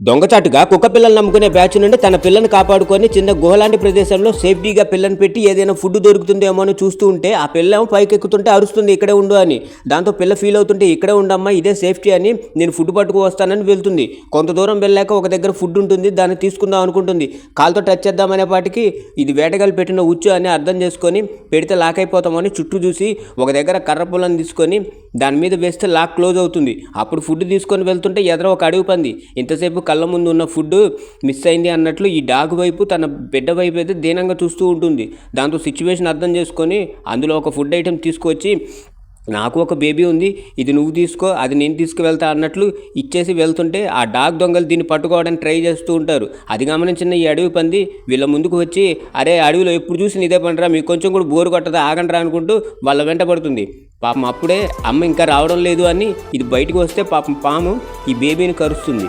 దొంగచాటుగా కుక్క పిల్లలు నమ్ముకునే బ్యాచ్ నుండి తన పిల్లని కాపాడుకొని చిన్న గుహలాంటి ప్రదేశంలో సేఫ్టీగా పిల్లని పెట్టి ఏదైనా ఫుడ్ దొరుకుతుందేమో అని చూస్తూ ఉంటే ఆ పిల్ల పైకి ఎక్కుతుంటే అరుస్తుంది ఇక్కడే ఉండు అని. దాంతో పిల్ల ఫీల్ అవుతుంటే ఇక్కడే ఉండమ్మా ఇదే సేఫ్టీ అని నేను ఫుడ్ పట్టుకు వస్తానని వెళ్తుంది. కొంత దూరం వెళ్ళాక ఒక దగ్గర ఫుడ్ ఉంటుంది దాన్ని తీసుకుందాం అనుకుంటుంది. కాలుతో టచ్ చేద్దామనే పాటికి ఇది వేటగాలు పెట్టిన ఉచ్చు అని అర్థం చేసుకొని పెడితే లాక్ అయిపోతామని చుట్టూ చూసి ఒక దగ్గర కర్ర పొలం తీసుకొని దాని మీద వేస్తే లాక్ క్లోజ్ అవుతుంది. అప్పుడు ఫుడ్ తీసుకొని వెళ్తుంటే ఎదర ఒక అడవి పంది. ఇంతసేపు కళ్ళ ముందు ఉన్న ఫుడ్ మిస్ అయింది అన్నట్లు ఈ డాగ్ వైపు తన బిడ్డ వైపు అయితే దీనంగా చూస్తూ ఉంటుంది. దాంతో సిచ్యువేషన్ అర్థం చేసుకొని అందులో ఒక ఫుడ్ ఐటెం తీసుకొచ్చి నాకు ఒక బేబీ ఉంది ఇది నువ్వు తీసుకో అది నేను తీసుకువెళ్తా అన్నట్లు ఇచ్చేసి వెళ్తుంటే ఆ డాగ్ దొంగలు దీన్ని పట్టుకోవడానికి ట్రై చేస్తూ ఉంటారు. అది గమనించిన ఈ అడవి పంది వీళ్ళ ముందుకు వచ్చి అరే అడవిలో ఎప్పుడు చూసి ఇదే పండరా మీకు కొంచెం కూడా బోరు కొట్టదా ఆగండిరా అనుకుంటూ వాళ్ళ వెంట పడుతుంది. పాపం అప్పుడే అమ్మ ఇంకా రావడం లేదు అని ఇది బయటకు వస్తే పాపం పాము ఈ బేబీని కరుస్తుంది.